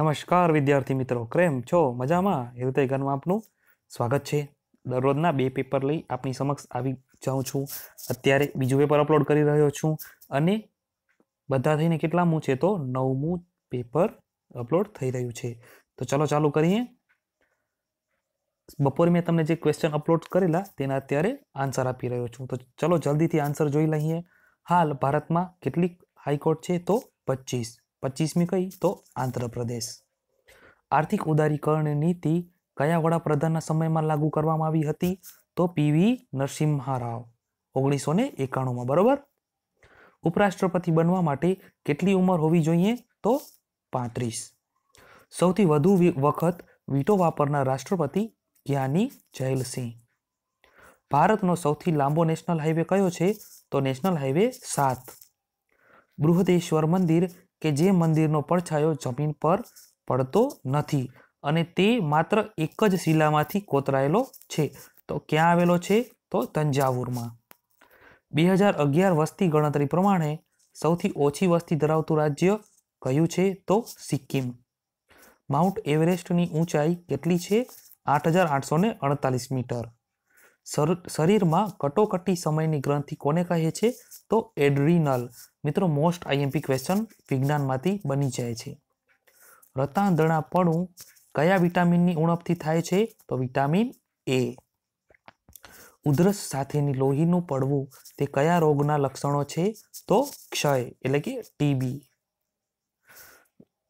નમસ્કાર, વિદ્યાર્થી મિત્રો. કેમ છો? મજામાં? હૃદય ગનમાં આપનું સ્વાગત છે. દરરોજના બે પેપર લઈ આપની સમક્ષ આવી જાઉં છું. અત્યારે બીજું પેપર અપલોડ કરી રહ્યો છું અને બધા થઈને કેટલામું છે તો નવમું પેપર અપલોડ થઈ રહ્યું છે. તો ચાલો ચાલુ કરીએ. બપોરે મેં તમને જે ક્વેશ્ચન અપલોડ કરેલા તેના અત્યારે આન્સર આપી રહ્યો છું. તો ચલો જલ્દીથી આન્સર જોઈ લઈએ. હાલ ભારતમાં કેટલીક હાઈકોર્ટ છે તો પચીસ. પચીસમી કઈ? તો આંધ્રપ્રદેશ. આર્થિક ઉદારીકરણ નીતિ કયા વડાપ્રધાનના સમયમાં લાગુ કરવામાં આવી હતી? તો પીવી નરસિંહા રાવ ઓગણીસો ને એકાણુંમાં, બરોબર? ઉપરાષ્ટ્રપતિ બનવા માટે કેટલી ઉંમર હોવી જોઈએ? તો પાંત્રીસ. સૌથી વધુ વખત વીટો વાપરનાર રાષ્ટ્રપતિ જ્ઞાની જયલસિંહ. ભારતનો સૌથી લાંબો નેશનલ હાઈવે કયો છે? તો નેશનલ હાઈવે સાત. બૃહદેશ્વર મંદિર કે જે મંદિરનો પડછાયો જમીન પર પડતો નથી અને તે માત્ર એક જ શિલામાંથી કોતરાયેલો છે. તો ક્યાં આવેલો છે? તો તંજાવુરમાં. બે હજાર અગિયાર વસ્તી ગણતરી પ્રમાણે સૌથી ઓછી વસ્તી ધરાવતું રાજ્ય કયું છે? તો સિક્કિમ. માઉન્ટ એવરેસ્ટની ઊંચાઈ કેટલી છે? આઠ હજાર આઠસો અડતાલીસ મીટર. શરીરમાં કટોકટી સમયની ગ્રંથિ કોને કહે છે? તો એડ્રીનલ. મિત્રો મોસ્ટ આઈએમપી ક્વેશ્ચન વિજ્ઞાનમાંથી બની જાય છે. રતાંધણાપણું કયા વિટામિનની ઉણપથી થાય છે? તો વિટામિન એ. ઉધરસ સાથેની લોહીનું પડવું, તે કયા રોગના લક્ષણો છે? તો ક્ષય, એટલે કે ટીબી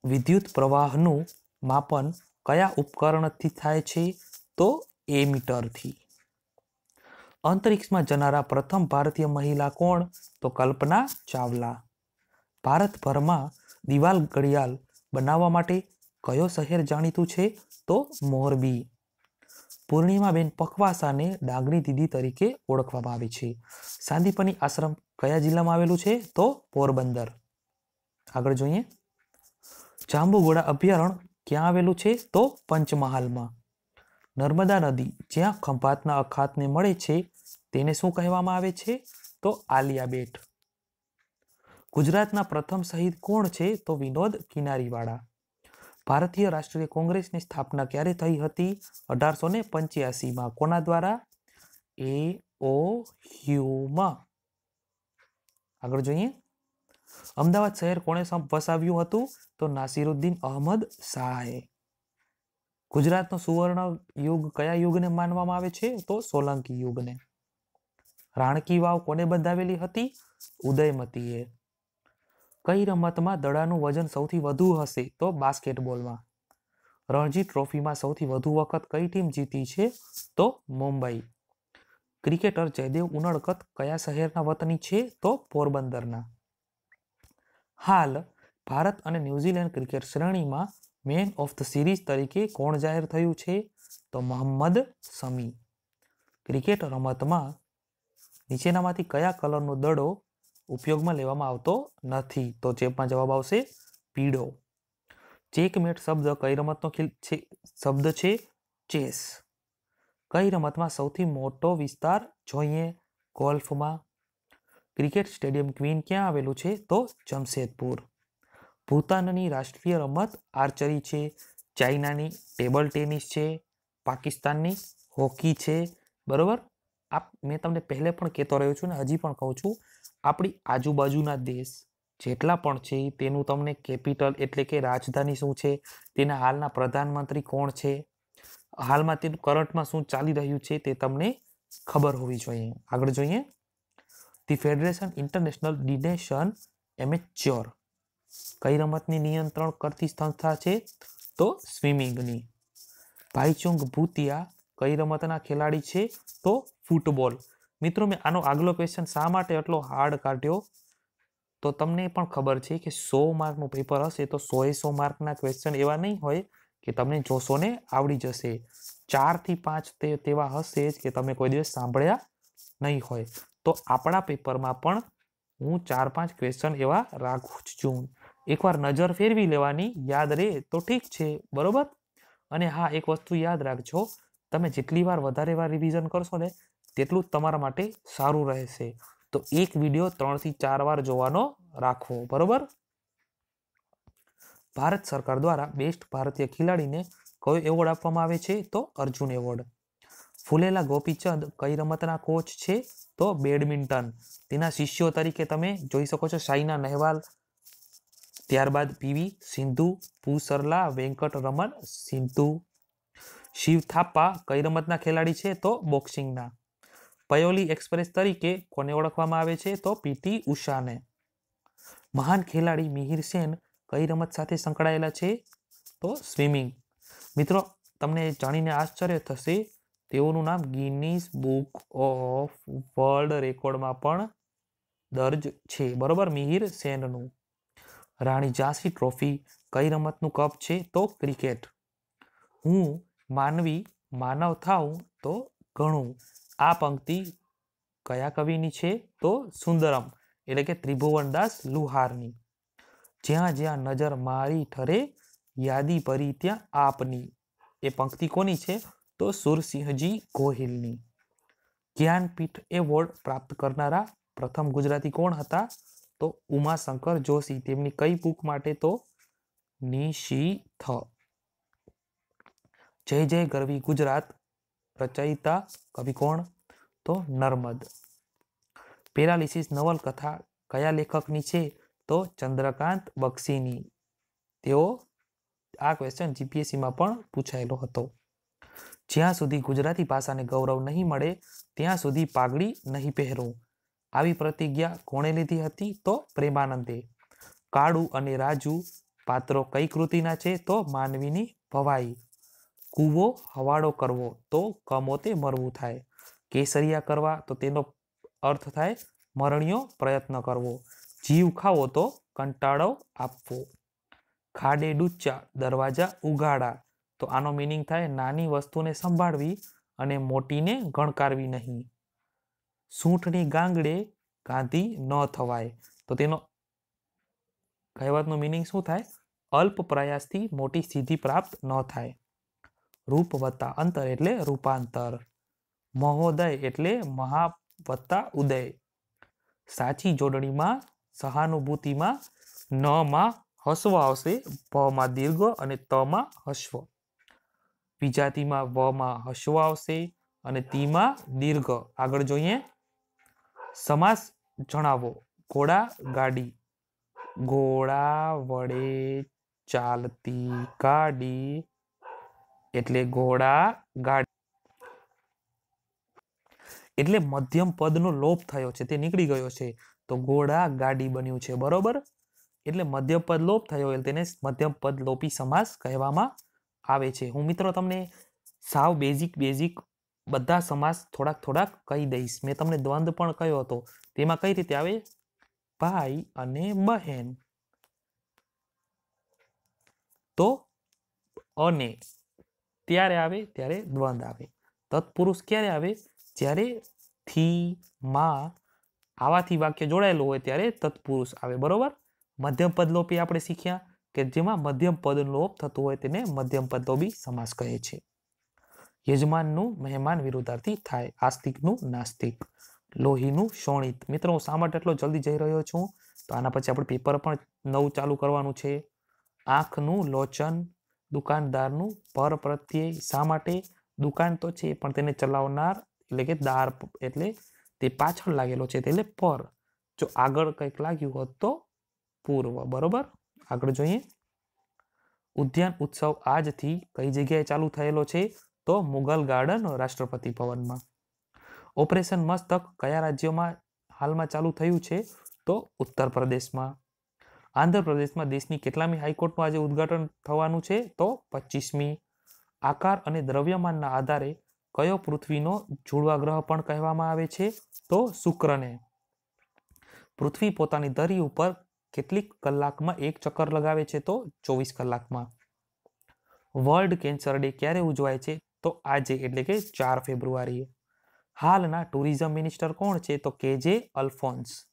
વિદ્યુત પ્રવાહનું માપન કયા ઉપકરણથી થાય છે? તો એ મીટરથી અંતરિક્ષમાં જનારા પ્રથમ ભારતીય મહિલા કોણ? તો કલ્પના ચાવલા. ભારતભરમાં દિવાલ ઘડિયાળ બનાવવા માટે કયો શહેર જાણીતું છે? તો મોરબી. પૂર્ણિમાબેન પખવાસાને ડાંગરી દીદી તરીકે ઓળખવામાં આવે છે. સાંદીપની આશ્રમ કયા જિલ્લામાં આવેલું છે? તો પોરબંદર. આગળ જોઈએ. જાંબુગોડા અભયારણ્ય ક્યાં આવેલું છે? તો પંચમહાલમાં. નર્મદા નદી, જ્યાં ખંભાતના અખાતને મળે છે તેને શું કહેવામાં આવે છે? તો આલિયા બેટ ગુજરાતના પ્રથમ શહીદ કોણ છે? તો વિનોદ કિનારીવાળા. ભારતીય રાષ્ટ્રીય કોંગ્રેસની સ્થાપના ક્યારે થઈ હતી? અઢારસો ને પંચ્યાસીમાં. કોના દ્વારા? એ ઓ હ્યુમાં. આગળ જોઈએ. અમદાવાદ શહેર કોણે વસાવ્યું હતું? તો નાસિરુદ્દીન અહમદ શાહે. ગુજરાતનો સુવર્ણ યુગ કયા યુગને માનવામાં આવે છે? તો સોલંકી યુગને. રાણકી વાવ કોને બંધાવેલી હતી? ઉદયમતીએ. કઈ રમતમાં દડાનું વજન સૌથી વધુ હશે તો બાસ્કેટબોલમાં? રણજી ટ્રોફીમાં સૌથી વધુ વખત કઈ ટીમ જીતી છે તો મુંબઈ? ક્રિકેટર જયદેવ ઉનડકત કયા શહેરના વતની છે તો પોરબંદરના? હાલ, ભારત અને ન્યૂઝીલેન્ડ ક્રિકેટ શ્રેણીમાં મેન ઓફ ધ સિરીઝ તરીકે કોણ જાહેર થયું છે? તો મોહમ્મદ શમી. ક્રિકેટ રમતમાં નીચેનામાંથી કયા કલરનો દડો ઉપયોગમાં લેવામાં આવતો નથી? તો ચેપમાં જવાબ આવશે પીળો. ચેકમેટ શબ્દ કઈ રમતનો છે? શબ્દ છે ચેસ. કઈ રમતમાં સૌથી મોટો વિસ્તાર જોઈએ? ગોલ્ફમાં. ક્રિકેટ સ્ટેડિયમ ક્વીન ક્યાં આવેલું છે? તો જમશેદપુર. ભૂતાનની રાષ્ટ્રીય રમત આર્ચરી છે. ચાઇનાની ટેબલ ટેનિસ છે. પાકિસ્તાનની હોકી છે. બરોબર? આપ, મેં તમને પહેલે પણ કહેતો રહ્યો છું ને, હજી પણ કહું છું, આપણી આજુબાજુના દેશ જેટલા પણ છે, તેનું તમને કેપિટલ એટલે કે રાજધાની શું છે, તેના હાલના પ્રધાનમંત્રી કોણ છે, હાલમાં તેનું કરંટમાં શું ચાલી રહ્યું છે તે તમને ખબર હોવી જોઈએ. આગળ જોઈએ. ધી ફેડરેશન ઇન્ટરનેશનલ ડિનેશન એમેચ્યોર કઈ રમતની નિયંત્રણ કરતી સંસ્થા છે? તો સ્વિમિંગની. ભાઈચુંગ ભૂતિયા કઈ રમતના ખેલાડી છે? તો ફૂટબોલ. મિત્રો, મેં આનો આગલો ક્વેશ્ચન શા માટે એટલો હાર્ડ કાઢ્યો? તો તમને પણ ખબર છે કે સો માર્કનું પેપર હશે તો સોએ સો માર્કના ક્વેશ્ચન એવા નહીં હોય કે તમને જોશો ને આવડી જશે. ચારથી પાંચ તે તેવા હશે જ કે તમે કોઈ દિવસ સાંભળ્યા નહીં હોય. તો આપણા પેપરમાં પણ હું ચાર પાંચ ક્વેશ્ચન એવા રાખું જ છું. એકવાર નજર ફેરવી લેવાની, યાદ રહે તો ઠીક છે, બરોબર? અને હા, એક વસ્તુ યાદ રાખજો, તમે જેટલી વાર વધારે વાર રિવિઝન કરશો ને તેટલું જ તમારા માટે સારું રહેશે. તો એક વીડિયો ત્રણથી ચાર વાર જોવાનો રાખવો બરોબર? ભારત સરકાર દ્વારા બેસ્ટ ભારતીય ખેલાડીને કયો એવોર્ડ આપવામાં આવે છે? તો અર્જુન એવોર્ડ ફૂલેલા ગોપીચંદ કઈ રમતના કોચ છે? તો બેડમિન્ટન તેના શિષ્યો તરીકે તમે જોઈ શકો છો સાઈના નહેવાલ, ત્યારબાદ પીવી સિંધુ, પુસરલા, વેંકટ રમન સિંધુ. શિવ થાપા કઈ રમતના ખેલાડી છે? તો બોક્સિંગના પયોલી એક્સપ્રેસ તરીકે કોને ઓળખવામાં આવે છે? તો પીટી ઉષાને. મહાન ખેલાડી મિહિર સેન કઈ રમત સાથે સંકળાયેલા છે? તો સ્વિમિંગ. મિત્રો, તમને જાણીને આશ્ચર્ય થશે, તેઓનું નામ ગિનીસ બુક ઓફ વર્લ્ડ રેકોર્ડમાં પણ દર્જ છે. બરોબર? મિહિર સેનનું. રાણી ઝાંસી ટ્રોફી કઈ રમતનું કપ છે? તો ક્રિકેટ. હું માનવી માનવ થાઉં તો ઘણું. આ પંક્તિ કયા કવિની છે? તો સુંદરમ, એટલે કે ત્રિભુવનદાસ લુહારની. જ્યાં જ્યાં નજર મારી ઠરે, યાદી ભરી ત્યાં આપની. એ પંક્તિ કોની છે? તો સુરસિંહજી ગોહિલની. જ્ઞાનપીઠ એવોર્ડ પ્રાપ્ત કરનારા પ્રથમ ગુજરાતી કોણ હતા? તો ઉમાશંકર જોશી. તેમની કઈ બુક માટે તો? નિશીથ. જય જય ગરવી ગુજરાત. રચયિતા કવિ કોણ? તો નર્મદ. પેરાલિસિસ નવલકથા કયા લેખકની છે? તો ચંદ્રકાંત બક્ષીની. તેઓ આ ક્વેશ્ચન જીપીએસસીમાં પણ પૂછાયેલો હતો. જ્યાં સુધી ગુજરાતી ભાષાને ગૌરવ નહીં મળે, ત્યાં સુધી પાઘડી નહીં પહેરવું આવી પ્રતિજ્ઞા કોણે લીધી હતી? તો પ્રેમાનંદે. કાળુ અને રાજુ પાત્રો કઈ કૃતિના છે? તો માનવીની ભવાઈ. કૂવો હવાડો કરવો તો કમોતે મરવું થાય. કેસરિયા કરવા તો તેનો અર્થ થાય મરણીયો પ્રયત્ન કરવો. જીવ ખાવો તો કંટાળો આપવો. ખાડે ડૂચા દરવાજા ઉગાડા તો આનો મિનિંગ થાય નાની વસ્તુને સંભાળવી અને મોટીને ગણકારવી નહીં. સૂંઠની ગાંગડે ગાંધી ન થવાય તો તેનો કહેવતનું મિનિંગ શું થાય? અલ્પ પ્રયાસથી મોટી સિદ્ધિ પ્રાપ્ત ન થાય. રૂપ વત્તા અંતર એટલે રૂપાંતર. મહોદય એટલે મહા વત્તા ઉદય. સાચી જોડણીમાં, સહાનુભૂતિમાં ન માં હસવ આવશે, ભમાં દીર્ઘ અને તમાં હસ્વ વિજાતિમાં વમાં હસ્વ આવશે અને તીમાં દીર્ઘ. આગળ જોઈએ. સમાસ જણાવો. ઘોડા, ગાડી. ઘોડા વડે ચાલતી ગાડી એટલે ઘોડા ગાડી. એટલે મધ્યમ પદનો લોપ થયો છે, તે નીકળી ગયો છે. તો ઘોડા ગાડી બન્યું છે, બરોબર? એટલે મધ્યમ પદ લોપ થયો, એટલે તેને મધ્યમ પદ લોપી સમાસ કહેવામાં આવે છે. હું મિત્રો તમને સાવ બેઝિક બેઝિક બધા સમાસ થોડાક થોડાક કહી દઈશ. મેં તમને દ્વંદ પણ કહ્યો હતો. તેમાં કઈ રીતે આવે? ભાઈ અને બહેન. તો અને ત્યારે આવે, ત્યારે દ્વંદ આવે. તત્પુરુષ ક્યારે આવે? જ્યારે થી માં આવાથી વાક્ય જોડાયેલું હોય ત્યારે તત્પુરુષ આવે. બરોબર? મધ્યમ પદ લોપી આપણે શીખ્યા કે જેમાં મધ્યમ પદ લોપ થતું હોય તેને મધ્યમ પદ સમાસ કહે છે. યજમાનનું મહેમાન વિરુદ્ધાર્થી થાય. આસ્તિકનું નાસ્તિક. લોહીનું શોણિત. મિત્રો, હું શા માટે એટલો જલ્દી જઈ રહ્યો છું? તો આના પછી આપણે પેપર પણ નવું ચાલુ કરવાનું છે. આંખનું લોચન દુકાનદારનું પર પ્રત્યય શા માટે દુકાન તો છે, પણ તેને ચલાવનાર એટલે કે દાર એટલે તે પાછળ લાગેલો છે, એટલે પર. જો આગળ કંઈક લાગ્યું હોત તો પૂર્વ, બરોબર? આગળ જોઈએ. ઉદ્યાન ઉત્સવ આજથી કઈ જગ્યાએ ચાલુ થયેલો છે? તો મુગલ ગાર્ડન રાષ્ટ્રપતિ ભવનમાં. ઓપરેશન મસ્તક કયા રાજ્યોમાં હાલમાં ચાલુ થયું છે? તો ઉત્તર પ્રદેશમાં. આંધ્રપ્રદેશમાં દેશની કેટલામી હાઈકોર્ટનું આજે ઉદ્ઘાટન થવાનું છે તો પચીસમી આકાર અને દ્રવ્યમાનના આધારે કયો પૃથ્વીનો જુડવા ગ્રહ પણ કહેવામાં આવે છે? તો શુક્રને. પૃથ્વી પોતાની ધરી ઉપર કેટલીક કલાકમાં એક ચક્કર લગાવે છે તો ચોવીસ કલાકમાં. વર્લ્ડ કેન્સર ડે ક્યારે ઉજવાય છે? તો આજે એટલે કે ચાર ફેબ્રુઆરીએ. હાલના ટુરિઝમ મિનિસ્ટર કોણ છે? તો કે જે અલ્ફોન્સ.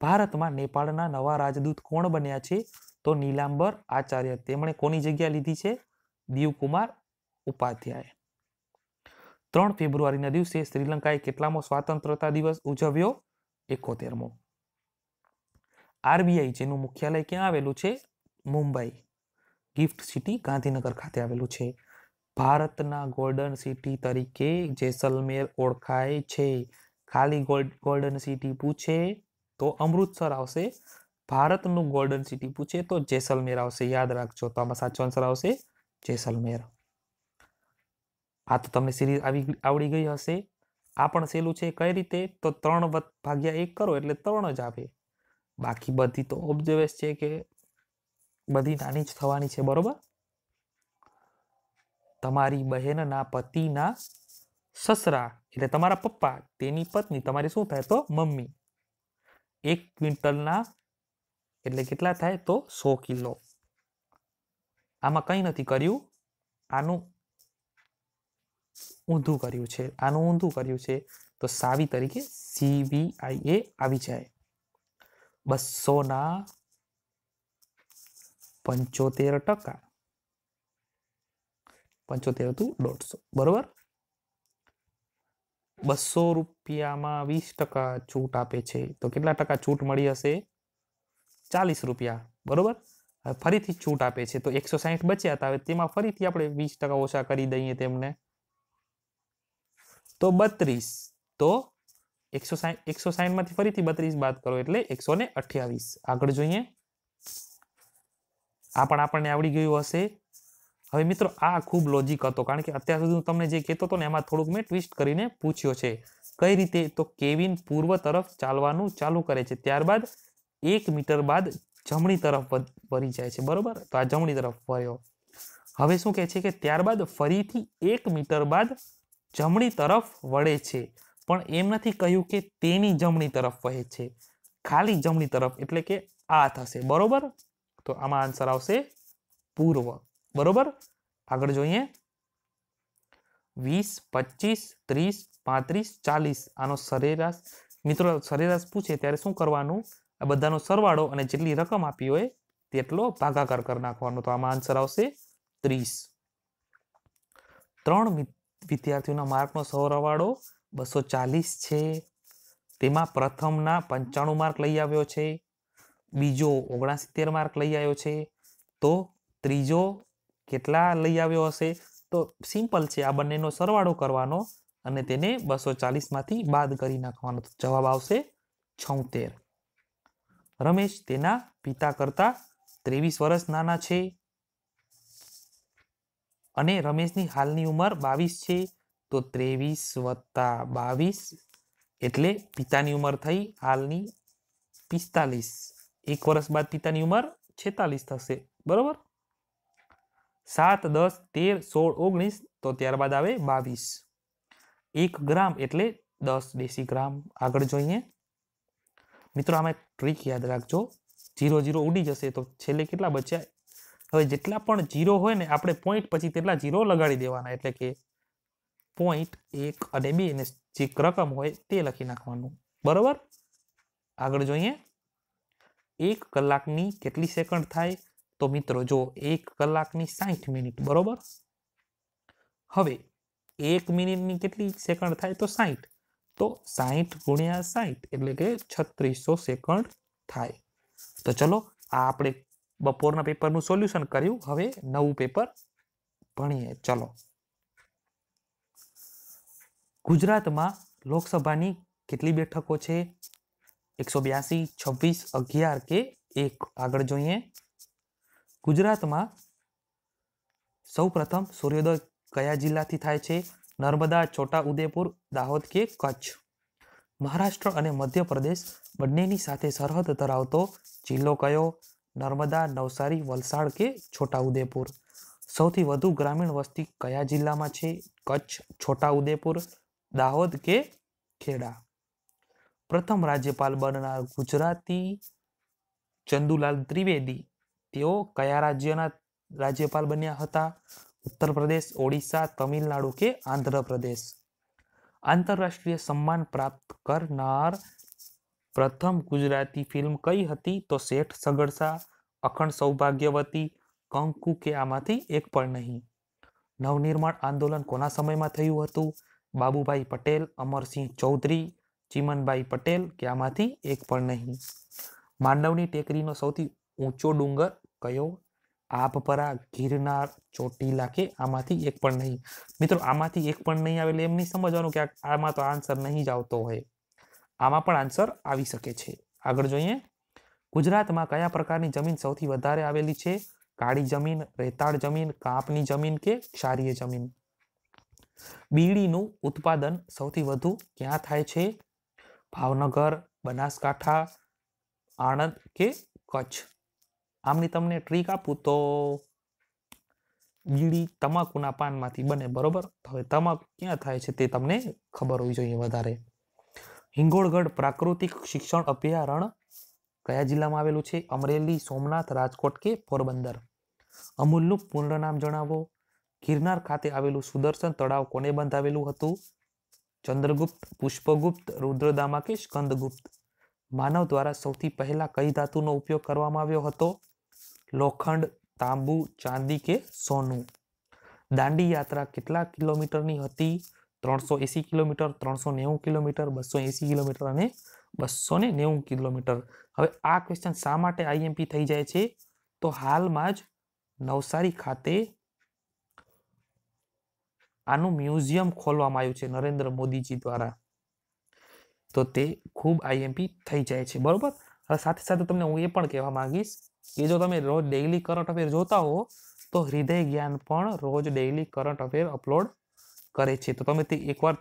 ભારતમાં નેપાળના નવા રાજદૂત કોણ બન્યા છે? તો નીલાંબર આચાર્ય. તેમણે કોની જગ્યા લીધી છે? દીવકુમાર ઉપાધ્યાય. ત્રણ ફેબ્રુઆરીના દિવસે શ્રીલંકાએ કેટલામો સ્વાતંત્રતા દિવસ ઉજવ્યો? એકોતેરમો. આરબીઆઈ, જેનું મુખ્યાલય ક્યાં આવેલું છે? મુંબઈ. ગિફ્ટ સિટી ગાંધીનગર ખાતે આવેલું છે. ભારતના ગોલ્ડન સિટી તરીકે જેસલમેર ઓળખાય છે. ખાલી ગોલ્ડ, ગોલ્ડન સિટી પૂછે તો અમૃતસર આવશે. ભારતનું ગોલ્ડન સિટી પૂછે તો જેસલમેર આવશે. યાદ રાખજો તો આમાં સાચો આન્સર આવશે જેસલમેર. આ તો તમને સિરીઝ આવી આવડી ગઈ હશે. આ પણ સહેલું છે, કઈ રીતે? તો ત્રણ ભાગ્યા એક કરો, એટલે ત્રણ જ આવે. બાકી બધી તો ઓબ્ઝર્વેસ છે કે બધી નાની જ થવાની છે, બરોબર? તમારી બહેનના પતિના સસરા, એટલે તમારા પપ્પા, તેની પત્ની, તમારી શું થાય? તો મમ્મી. એક ક્વિન્ટલના એટલે કેટલા થાય તો સો કિલો. આમાં કંઈ નથી કર્યું. આનું ઊંધું કર્યું છે. આનું ઊંધું કર્યું છે તો સાવી તરીકે સીવીઆઈ એ આવી જાય. બસોના પંચોતેર ટકા. પંચોતેર હતું દોઢસો. બરોબર? બસો રૂપિયામાં વીસ ટકા છૂટ આપે છે. તો કેટલા ટકા છૂટ મળી હશે? ચાલીસ રૂપિયા. બરોબર? ફરીથી છૂટ આપે છે. તો એકસો સાહીઠ બચ્યા હતા. હવે તેમાં ફરીથી આપણે વીસ ટકા ઓછા કરી દઈએ તેમને. તો બત્રીસ. તો એકસો સાહીઠ, એકસો સાહીઠમાંથી ફરીથી બત્રીસ બાદ કરો એટલે એકસો ને અઠ્યાવીસ. આગળ જોઈએ. આ પણ આપણને આવડી ગયું હશે. હવે મિત્રો, આ ખૂબ લોજિક હતો, કારણ કે અત્યાર સુધી હું તમને જે કહેતો હતો ને, એમાં થોડુંક મેં ટ્વિસ્ટ કરીને પૂછ્યો છે. કઈ રીતે? તો કેવિન પૂર્વ તરફ ચાલવાનું ચાલુ કરે છે. ત્યારબાદ એક મીટર બાદ જમણી તરફ વળી જાય છે. બરોબર? તો આ જમણી તરફ વળ્યો. હવે શું કહે છે કે ત્યારબાદ ફરીથી એક મીટર બાદ જમણી તરફ વળે છે. પણ એમ નથી કહ્યું કે તેની જમણી તરફ વહે છે. ખાલી જમણી તરફ એટલે કે આ થશે. બરોબર? તો આમાં આન્સર આવશે પૂર્વ. બરોબર? આગળ જોઈએ. વીસ પચીસ ત્રીસ, પાંત્રીસ, ચાલીસ. આનો સરેરાશ, મિત્રો, સરેરાશ પૂછે ત્યારે શું કરવાનું? આ બધાનો સરવાળો અને જેટલી રકમ આપી હોય તેટલો ભાગાકાર કરી નાખવાનો. તો આમાં આન્સર આવશે ત્રીસ. ત્રણ વિદ્યાર્થીઓના માર્કનો સરવાળો બસો ચાલીસ છે. તેમાં પ્રથમના પંચાણું માર્ક લઈ આવ્યો છે. બીજો ઓગણસિત્તેર માર્ક લઈ આવ્યો છે. તો ત્રીજો કેટલા લઈ આવ્યો હશે? તો સિમ્પલ છે, આ બંનેનો સરવાળો કરવાનો અને તેને બસો ચાલીસમાંથી બાદ કરી નાખવાનો. જવાબ આવશે છોતેર. રમેશ તેના પિતા કરતા ત્રેવીસ વર્ષ નાના છે. અને રમેશની હાલની ઉંમર બાવીસ છે, તો ત્રેવીસ વત્તા બાવીસ એટલે પિતાની ઉંમર થઈ હાલની પિસ્તાલીસ. એક વર્ષ બાદ પિતાની ઉંમર છેતાલીસ થશે. બરોબર? સાત, દસ, તેર, સોળ, ઓગણીસ, તો ત્યારબાદ આવે બાવીસ. એક ગ્રામ એટલે દસ દેશી ગ્રામ આગળ જોઈએ. મિત્રો, આમાં ટ્રીક યાદ રાખજો. જીરો જીરો ઉડી જશે તો છેલ્લે કેટલા બચ્યા? હવે જેટલા પણ જીરો હોય ને, આપણે પોઈન્ટ પછી તેટલા જીરો લગાડી દેવાના. એટલે કે પોઈન્ટ એક અને બે અને જે રકમ હોય તે લખી નાખવાનું. બરાબર? આગળ જોઈએ. એક કલાકની કેટલી સેકન્ડ થાય? તો મિત્રો જો એક કલાકની સાઠ મિનિટ, બરોબર? હવે એક મિનિટની કેટલી સેકન્ડ થાય તો સાઠ તો સાહીઠ ગુણ્યા સાહીઠ એટલે કે છત્રીસો સેકન્ડ થાય. તો ચલો, આ આપણે બપોરના પેપરનું સોલ્યુશન કર્યું. હવે નવું પેપર ભણીએ. ચલો. ગુજરાતમાં લોકસભાની કેટલી બેઠકો છે? એકસો બ્યાસી, છવ્વીસ, અગિયાર કે એક? આગળ જોઈએ. ગુજરાતમાં સૌ પ્રથમ સૂર્યોદય કયા જિલ્લાથી થાય છે? નર્મદા છોટા ઉદેપુર દાહોદ કે કચ્છ? મહારાષ્ટ્ર અને મધ્યપ્રદેશ બંનેની સાથે સરહદ ધરાવતો જિલ્લો કયો? નર્મદા, નવસારી, વલસાડ કે છોટા ઉદેપુર સૌથી વધુ ગ્રામીણ વસ્તી કયા જિલ્લામાં છે? કચ્છ છોટા ઉદેપુર દાહોદ કે ખેડા? પ્રથમ રાજ્યપાલ બનનાર ગુજરાતી ચંદુલાલ ત્રિવેદી તેઓ કયા રાજ્યના રાજ્યપાલ બન્યા હતા? ઉત્તર પ્રદેશ, ઓડિશા, તમિલનાડુ કે આંધ્રપ્રદેશ આંતરરાષ્ટ્રીય સન્માન પ્રાપ્ત કરનાર પ્રથમ ગુજરાતી ફિલ્મ કઈ હતી? તો શેઠ સગડસા, અખંડ સૌભાગ્યવતી, કંકુ કે આમાંથી એક પણ નહીં. નવનિર્માણ આંદોલન કોના સમયમાં થયું હતું? બાબુભાઈ પટેલ, અમરસિંહ ચૌધરી, ચિમનભાઈ પટેલ કે આમાંથી એક પણ નહીં? માંડવની ટેકરીનો સૌથી ઊંચો ડુંગર કયો? આભપરા ગિરનાર ચોટીલા કે આમાંથી એક પણ નહીં. મિત્રો, આમાંથી એક પણ નહીં આવે એટલે એમ નહીં સમજવાનું કે આમાં તો આન્સર નહીં જ આવતો હોય. આમાં પણ આન્સર આવી શકે છે. આગળ જોઈએ. ગુજરાતમાં કયા પ્રકારની જમીન સૌથી વધારે આવેલી છે? કાળી જમીન, રેતાળ જમીન, કાંપની જમીન કે ક્ષારીય જમીન? બીડીનું ઉત્પાદન સૌથી વધુ ક્યાં થાય છે? ભાવનગર, બનાસકાંઠા, આણંદ કે કચ્છ? આમની તમને ટ્રીક આપું તો બીડી તમાકુના પાનમાંથી બને, બરોબર? હવે તમાકુ ક્યાં થાય છે તે તમને ખબર હોવી જોઈએ વધારે. હિંગોળગઢ પ્રાકૃતિક શિક્ષણ અભયારણ્ય કયા જિલ્લામાં આવેલું છે? અમરેલી, સોમનાથ, રાજકોટ કે પોરબંદર? અમૂલનું પૂર્ણ નામ જણાવો. ગિરનાર ખાતે આવેલું સુદર્શન તળાવ કોને બંધાવેલું હતું? ચંદ્રગુપ્ત, પુષ્પગુપ્ત, રુદ્રદામા કે સ્કંદગુપ્ત? માનવ દ્વારા સૌથી પહેલા કઈ ધાતુનો ઉપયોગ કરવામાં આવ્યો હતો? લોખંડ, તાંબુ, ચાંદી કે સોનું? દાંડી યાત્રા કેટલા કિલોમીટરની હતી? ત્રણસો એસી કિલોમીટર, ત્રણસો નેવું કિલોમીટર, બસો એસી કિલોમીટર અને બસો ને નેવું કિલોમીટર. હવે આ ક્વેશ્ચન શા માટે આઈએમપી થઈ જાય છે? તો હાલમાં જ નવસારી ખાતે આનું મ્યુઝિયમ ખોલવામાં આવ્યું છે નરેન્દ્ર મોદીજી દ્વારા. તો તે ખૂબ આઈએમપી થઈ જાય છે. બરોબર? હવે સાથે સાથે તમને હું એ પણ કહેવા માંગીશ કે જો તમે રોજ ડેઇલી કરંટ અફેર જોતા હો, તો હૃદય જ્ઞાન પણ રોજ ડેઇલી કરંટ અફેર અપલોડ કરે છે. તો તમે તે એકવાર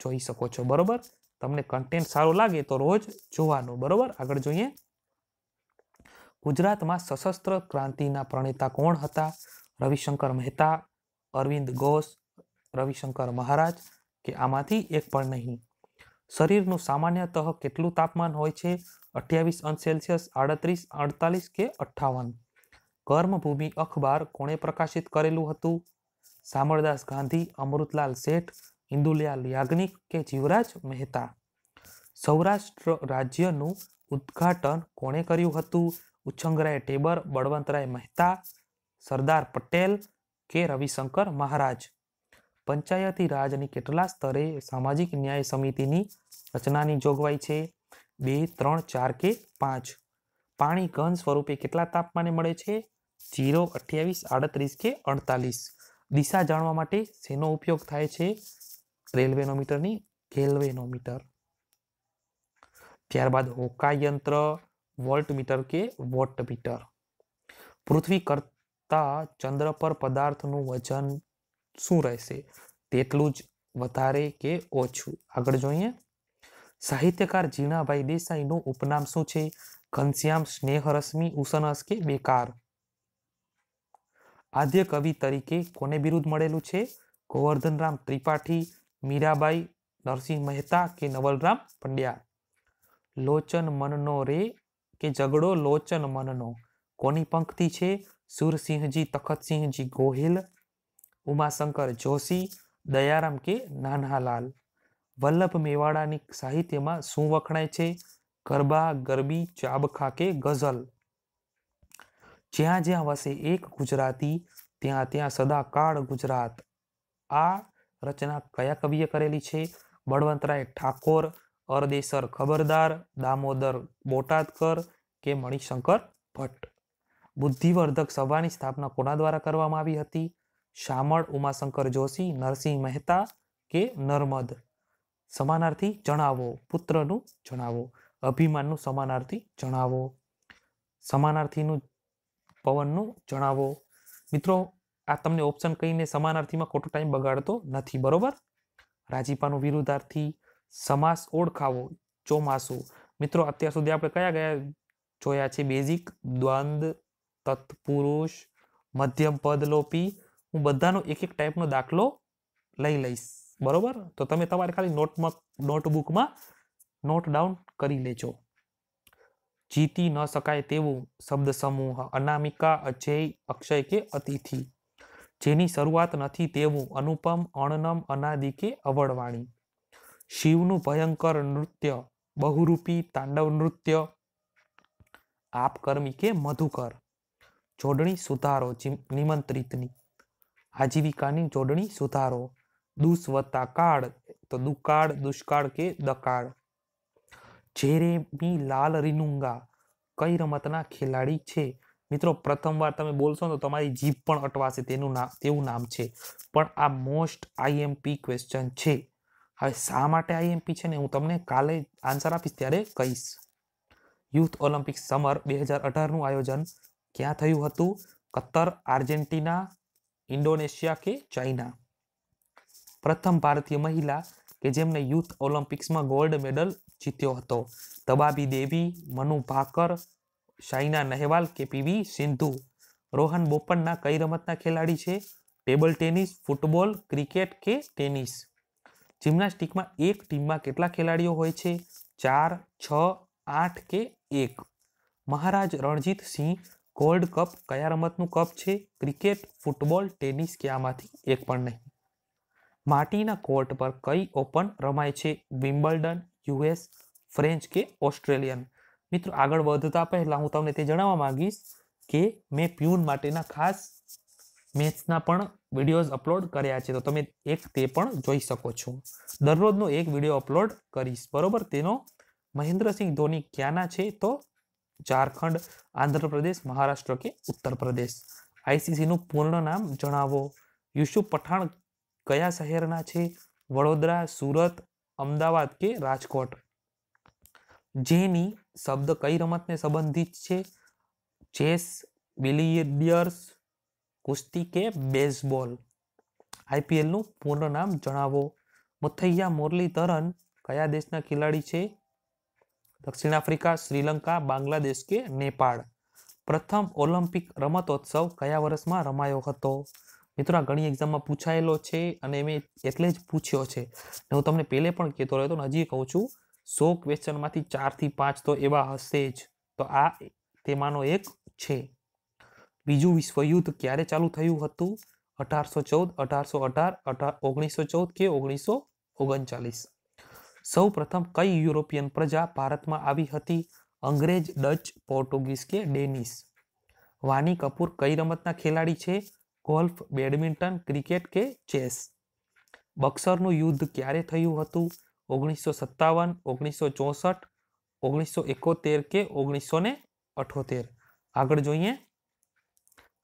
જોઈ શકો છો, બરોબર? તમને કન્ટેન્ટ સારું લાગે તો રોજ જોવાનું, બરોબર? આગળ જોઈએ. ગુજરાતમાં સશસ્ત્ર ક્રાંતિના પ્રણેતા કોણ હતા? રવિશંકર મહેતા, અરવિંદ ઘોષ, રવિશંકર મહારાજ, કે આમાંથી એક પણ નહીં? શરીરનું સામાન્યતઃ કેટલું તાપમાન હોય છે? અઠ્યાવીસ અંશ સેલ્સિયસ, આડત્રીસ, અડતાલીસ કે અઠ્ઠાવન? કર્મભૂમિ અખબાર કોણે પ્રકાશિત કરેલું હતું? સામળદાસ ગાંધી, અમૃતલાલ શેઠ, ઇન્દુલાલ યાજ્ઞિક કે જીવરાજ મહેતા? સૌરાષ્ટ્ર રાજ્યનું ઉદ્ઘાટન કોણે કર્યું હતું? ઉચ્છંગરાય ટેબર, બળવંતરાય મહેતા, સરદાર પટેલ કે રવિશંકર મહારાજ? પંચાયતી રાજની કેટલા સ્તરે સામાજિક ન્યાય સમિતિની રચનાની જોગવાઈ છે? બે, ત્રણ, ચાર કે પાંચ? પાણી ઘન સ્વરૂપે કેટલા તાપમાને મળે છે? જીરો અઠ્યાવીસ, આડત્રીસ કે અડતાલીસ? દિશા જાણવા માટે શેનો ઉપયોગ થાય છે? રેલવેનોમીટરની ગેલ્વેનોમીટર. ત્યારબાદ હોકા યંત્ર વોલ્ટમીટર કે વોટમીટર. પૃથ્વી કરતા ચંદ્ર પર પદાર્થનું વજન શું રહેશે? તેટલું જ વધારે કે ઓછું? આગળ જોઈએ. સાહિત્યકાર જીણાભાઈ દેસાઈનું ઉપનામ શું છે? ઘનશ્યામ સ્નેહરશ્મિ ઉસનસ કે બેકાર? આદ્ય કવિ તરીકે કોને બિરુદ મળેલું છે? ગોવર્ધનરામ ત્રિપાઠી, મીરાબાઈ નરસિંહ મહેતા કે નવલરામ પંડ્યા? લોચન મનનો રે કે ઝઘડો લોચન મનનો? કોની પંક્તિ છે? સુરસિંહજી, તખતસિંહજી ગોહિલ ઉમાશંકર જોશી, દયારામ કે નાનાલાલ વલ્લભ મેવાડાની સાહિત્યમાં શું વખણાય છે? ગરબા, ગરબી, ચાબખા કે ગઝલ? જ્યાં જ્યાં વસે એક ગુજરાતી, ત્યાં ત્યાં સદાકાળ ગુજરાત. આ રચના કયા કવિએ કરેલી છે? બળવંતરાય ઠાકોર, અરદેસર ખબરદાર, દામોદર બોટાદકર કે મણિશંકર ભટ્ટ? બુદ્ધિવર્ધક સભાની સ્થાપના કોના દ્વારા કરવામાં આવી હતી? શામળ, ઉમાશંકર જોશી, નરસિંહ મહેતા કે નર્મદ? સમાનાર્થી જણાવો, પુત્રનું જણાવો, અભિમાનનું સમાનાર્થી જણાવો, સમાનાર્થીનું પવનનું જણાવો. મિત્રો, આ તમને ઓપ્શન કહીને સમાનાર્થીમાં ખોટો ટાઈમ બગાડતો નથી, બરોબર? રાજીપાનું વિરુદ્ધાર્થી સમાસ ઓળખાવો, ચોમાસું. મિત્રો, અત્યાર સુધી આપણે કયા કયા જોયા છે? બેઝિક દ્વંદ, તત્પુરુષ, મધ્યમ પદ લોપી હું બધાનો એક એક ટાઈપનો દાખલો લઈ લઈશ. બરોબર? તો તમે તમારે ખાલી નોટમાં, નોટબુકમાં નોટ ડાઉન કરી લેજો. જીતી ન શકાય તેવું શબ્દ સમૂહ, અનામિકા, અજય, અક્ષય કે અતિથિ. જેની શરૂઆત નથી તેવું અનુપમ, અણનમ, અનાદિ કે અવળવાણી. શિવનું ભયંકર નૃત્ય, બહુરૂપી, તાંડવ નૃત્ય, આપકર્મી કે મધુકર. જોડણી સુધારો નિમંત્રિતની. આજીવિકાની જોડણી સુધારો. દુષ્વતા કાળ, તો દુકાળ, દુષ્કાળ કે દકાળ. જેરેમી લાલ રિનુંગા, કઈ રમતના ખેલાડી છે? મિત્રો, પ્રથમવાર તમે બોલશો તો તમારી જીભ પણ અટવાશે તેનું નામ તેવું નામ છે. પણ આ મોસ્ટ આઈએમપી ક્વેશ્ચન છે. હવે શા માટે આઈએમપી છે ને હું તમને કાલે આન્સર આપીશ ત્યારે કહીશ. યુથ ઓલિમ્પિક સમર બે હજાર અઢારનું આયોજન ક્યાં થયું હતું? કતર, આર્જેન્ટિના ઇન્ડોનેશિયા કે ચાઇના? પ્રથમ ભારતીય મહિલા કે જેમને યુથ ઓલિમ્પિક્સમાં ગોલ્ડ મેડલ જીત્યો હતો. તબાબી દેવી, મનુ ભાકર સાઇના નહેવાલ કે પીવી સિંધુ? રોહન બોપન્ના કઈ રમતના ખેલાડી છે? ટેબલ ટેનિસ, ફૂટબોલ, ક્રિકેટ કે ટેનિસ? જિમ્નાસ્ટિકમાં એક ટીમમાં કેટલા ખેલાડીઓ હોય છે? ચાર, છ, આઠ કે એક? મહારાજ રણજીત સિંહ ગોલ્ડ કપ કયા રમતનું કપ છે? ક્રિકેટ, ફૂટબોલ, ટેનિસ કે આમાંથી એક પણ નહીં? માટીના કોર્ટ પર કઈ ઓપન રમાય છે? વિમ્બલ્ડન યુએસ ફ્રેન્ચ કે ઓસ્ટ્રેલિયન? મિત્રો, આગળ વધતા પહેલાં હું તમને તે જણાવવા માંગીશ કે મેં પ્યુન માટેના ખાસ મેથ્સના પણ વિડીયોઝ અપલોડ કર્યા છે. તો તમે એક તે પણ જોઈ શકો છો. દરરોજનો એક વીડિયો અપલોડ કરીશ. બરોબર? તેનો મહેન્દ્રસિંહ ધોની ક્યાંના છે? તો ઝારખંડ, આંધ્રપ્રદેશ, મહારાષ્ટ્ર કે ઉત્તર પ્રદેશ આઈસીસીનું પૂર્ણ નામ જણાવો. યુસુફ પઠાણ કયા શહેરના છે? વડોદરા, સુરત, અમદાવાદ કે રાજકોટ? જેની શબ્દ કઈ રમતને સંબંધિત છે? ચેસ, બિલિયર્ડ્સ, કુસ્તી કે બેઝબોલ? આઈપીએલનું પૂર્ણ નામ જણાવો. મુથૈયા મુરલીધરન કયા દેશના ખેલાડી છે? દક્ષિણ આફ્રિકા, શ્રીલંકા, બાંગ્લાદેશ કે નેપાળ. પ્રથમ ઓલિમ્પિક રમતોત્સવ કયા વર્ષમાં રમાયો હતો? મિત્રો, આ ઘણી એક્ઝામમાં પૂછાયેલો છે અને મેં એટલે જ પૂછ્યો છે. ને હું તમને પહેલે પણ કહેતો રહ્યો હતો હજી કહું છું, સો ક્વેશ્ચનમાંથી ચારથી પાંચ તો એવા હશે જ. તો આ તેમાંનો એક છે. બીજું વિશ્વયુદ્ધ ક્યારે ચાલુ થયું હતું? અઢારસો ચૌદ, અઢારસો અઢાર અઢાર ઓગણીસો ચૌદ કે ઓગણીસો ઓગણચાલીસ? સૌ પ્રથમ કઈ યુરોપિયન પ્રજા ભારતમાં આવી હતી? અંગ્રેજ, ડચ, પોર્ટુગીઝ કે ડેનિસ વાની કપૂર કઈ રમતના ખેલાડી છે? ગોલ્ફ, બેડમિન્ટન, ક્રિકેટ કે ચેસ? બક્સરનું યુદ્ધ ક્યારે થયું હતું? ઓગણીસો સત્તાવન, ઓગણીસો ચોસઠ, ઓગણીસો એકોતેર કે ઓગણીસો ને અઠોતેર? આગળ જોઈએ.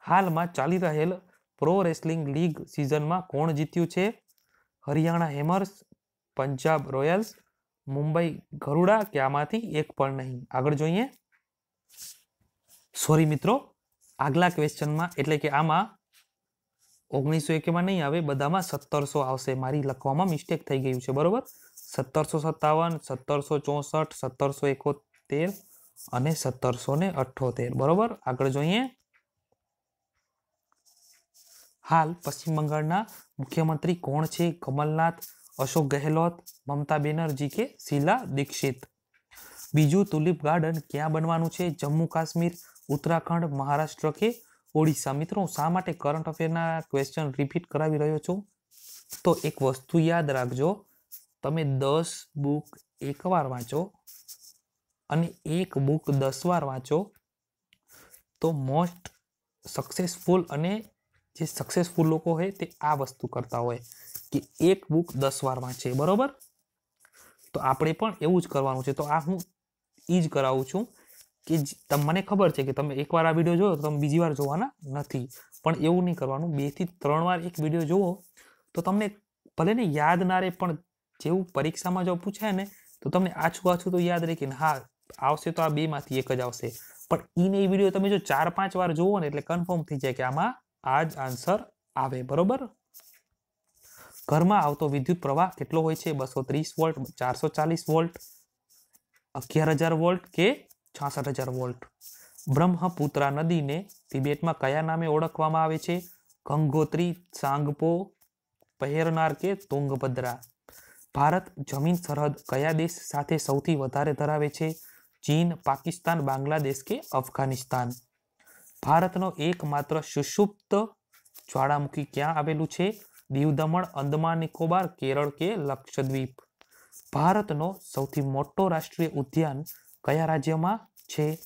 હાલમાં ચાલી રહેલ પ્રો રેસલિંગ લીગ સિઝનમાં કોણ જીત્યું છે? હરિયાણા હેમર્સ પંજાબ રોયલ્સ, મુંબઈ ગરુડા, કે આમાંથી એક પણ નહીં. આગળ જોઈએ. સોરી મિત્રો, આગલા ક્વેશ્ચનમાં, એટલે કે આમાં ઓગણીસો એકેમાં નહીં આવે, બધામાં સત્તરસો આવશે. મારી લખવામાં મિસ્ટેક થઈ ગયું છે, બરોબર? સત્તરસો સત્તાવન, સત્તરસો ચોસઠ, સત્તરસો એકોતેર અને સત્તરસો ને અઠ્ઠોતેર, બરોબર? આગળ જોઈએ. હાલ પશ્ચિમ બંગાળના મુખ્યમંત્રી કોણ છે? કમલનાથ અશોક ગહેલોત, મમતા બેનર્જી કે શીલા દીક્ષિત? બીજું તુલિપ ગાર્ડન ક્યાં બનવાનું છે? જમ્મુ કાશ્મીર, ઉત્તરાખંડ, મહારાષ્ટ્ર કે ઓડિશા? મિત્રો, હું શા માટે કરંટ અફેરના ક્વેશ્ચન રિપીટ કરાવી રહ્યો છું? તો એક વસ્તુ યાદ રાખજો, તમે દસ બુક એકવાર વાંચો અને એક બુક દસ વાર વાંચો, તો મોસ્ટ સક્સેસફુલ અને જે સક્સેસફુલ લોકો હોય તે આ વસ્તુ કરતા હોય. કે એક બુક દસ વાર વાંચે બરાબર? તો આપણે પણ એવું જ કરવાનું છે. તો આ હું એ જ કરાવું છું કે મને ખબર છે કે તમે એકવાર આ વીડિયો જોયો તો તમે બીજી વાર જોવાના નથી. પણ એવું નહીં કરવાનું. બેથી ત્રણ વાર એક વીડિયો જુઓ તો તમને ભલે ને યાદ ના રહે, પણ જેવું પરીક્ષામાં જો પૂછાય ને તો તમને આછું આછું તો યાદ રહે કે હા, આવશે તો આ બેમાંથી એક જ આવશે. પણ એને એ વીડિયો તમે જો ચાર પાંચ વાર જુઓ ને એટલે કન્ફર્મ થઈ જાય કે આમાં આ જ આન્સર આવે. બરોબર? ઘરમાં આવતો વિદ્યુત પ્રવાહ કેટલો હોય છે? બસો ત્રીસ વોલ્ટ, ચારસો ચાલીસ વોલ્ટ, અગિયાર હજાર વોલ્ટ કે છાસઠ હજાર વોલ્ટ? બ્રહ્મપુત્રા નદીને તિબેટમાં કયા નામે ઓળખવામાં આવે છે? ગંગોત્રી, સાંગપો, પહેરનાર કે તુંગભદ્રા? ભારત જમીન સરહદ કયા દેશ સાથે સૌથી વધારે ધરાવે છે? ચીન, પાકિસ્તાન, બાંગ્લાદેશ કે અફઘાનિસ્તાન? ભારતનો એકમાત્ર સુષુપ્ત જ્વાળામુખી ક્યાં આવેલું છે? દીવ દમણ અંદમાન, નિકોબાર, કેરળ કે લક્ષદ્વીપ. ભારતનો સૌથી મોટો રાષ્ટ્રીય ઉદ્યાન કયા રાજ્યમાં છે?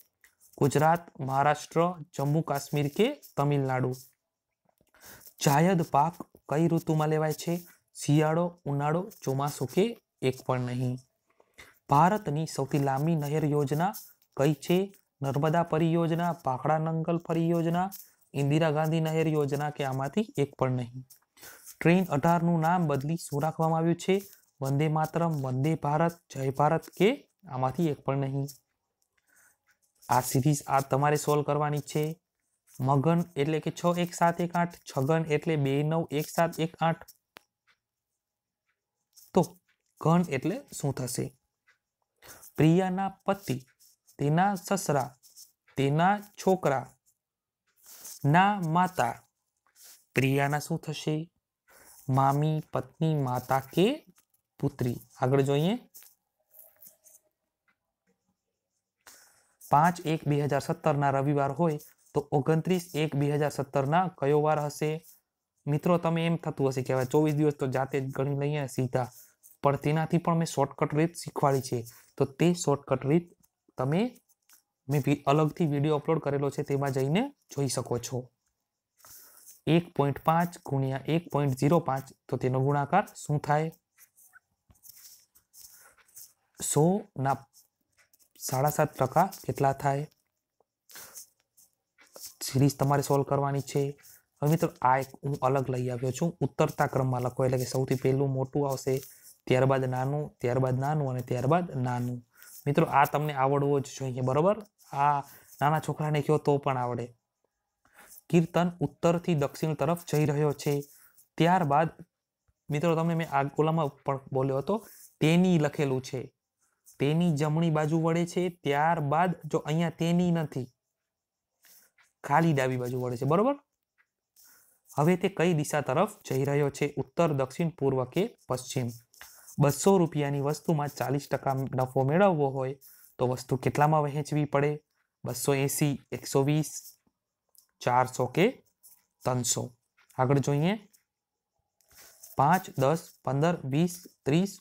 ગુજરાત, મહારાષ્ટ્ર, જમ્મુ કાશ્મીર કે તમિલનાડુ? જાયદ પાક કઈ ઋતુમાં લેવાય છે? શિયાળો, ઉનાળો, ચોમાસું કે એક પણ નહીં? ભારતની સૌથી લાંબી નહેર યોજના કઈ છે? નર્મદા પરિયોજના ભાખડા નંગલ પરિયોજના, ઇન્દિરા ગાંધી નહેર યોજના કે આમાંથી એક પણ નહીં? ટ્રેન અઢારનું નામ બદલી શું રાખવામાં આવ્યું છે? વંદે માતરમ, વંદે ભારત, જય ભારત કે આમાંથી એક પણ નહીં? આ સિરીઝ આ તમારે સોલ્વ કરવાની છે. મગન એટલે કે છ એક સાત એક આઠ, છગન એટલે બે નવ એક સાત એક આઠ. તો ઘન એટલે શું થશે? પ્રિયાના પતિ, તેના સસરા, તેના છોકરા, ના માતા. પ્રિયાના શું થશે? મામી, પત્ની, માતા કે પુત્રી? આગળ જોઈએ. પાંચ એક બે હજાર સત્તરના રવિવાર હોય તો ઓગણત્રીસ એક બે હજાર સત્તરના કયો વાર હશે? મિત્રો, તમે એમ થતું હશે કે ચોવીસ દિવસ તો જાતે જ ગણી લઈએ સીધા. પણ તેનાથી પણ મેં શોર્ટકટ રીત શીખવાડી છે. તો તે શોર્ટકટ રીત તમે મેં અલગથી વીડિયો અપલોડ કરેલો છે તેમાં જઈને જોઈ શકો છો. એક પોઈન્ટ પાંચ ગુણ્યા એક પોઈન્ટ ઝીરો પાંચ. તો તેનો ગુણાકાર શું થાય? સો ના સાડા સાત ટકા કેટલા થાય? સિરીઝ તમારે સોલ્વ કરવાની છે. હવે મિત્રો, આ એક હું અલગ લઈ આવ્યો છું. ઉત્તરતા ક્રમમાં લખો, એટલે કે સૌથી પહેલું મોટું આવશે, ત્યારબાદ નાનું ત્યારબાદ નાનું અને ત્યારબાદ નાનું. મિત્રો, આ તમને આવડવો જ જોઈએ, બરાબર? આ નાના છોકરાને કહો તો પણ આવડે. કીર્તન ઉત્તરથી દક્ષિણ તરફ જઈ રહ્યો છે. ત્યારબાદ, મિત્રો, તમને મેં આ ઓલામાં પણ બોલ્યો હતો, તેની લખેલું છે. તેની જમણી બાજુ વળે છે, ત્યારબાદ જો અહીંયા તેની નથી, ખાલી ડાબી બાજુ વળે છે, બરોબર? હવે તે કઈ દિશા તરફ જઈ રહ્યો છે? ઉત્તર, દક્ષિણ, પૂર્વ કે પશ્ચિમ? બસો રૂપિયાની વસ્તુમાં ચાલીસ ટકા નફો મેળવવો હોય તો વસ્તુ કેટલામાં વહેંચવી પડે? બસો એસી, એકસો વીસ ચારસો કે ત્રણસો. આગળ જોઈએ. પાંચ, દસ, પંદર, વીસ, ત્રીસ,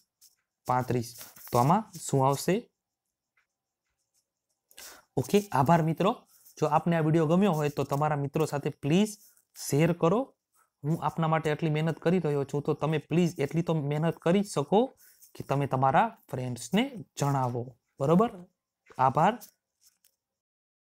પાંત્રીસ. તો આમાં શું આવશે? ઓકે, આભાર મિત્રો. જો આપને આ વીડિયો ગમ્યો હોય તો તમારા મિત્રો સાથે પ્લીઝ શેર કરો. હું આપના માટે આટલી મહેનત કરી રહ્યો છું તો તમે પ્લીઝ એટલી તો મહેનત કરી શકો કે તમે તમારા ફ્રેન્ડ્સને જણાવો. બરોબર? આભાર.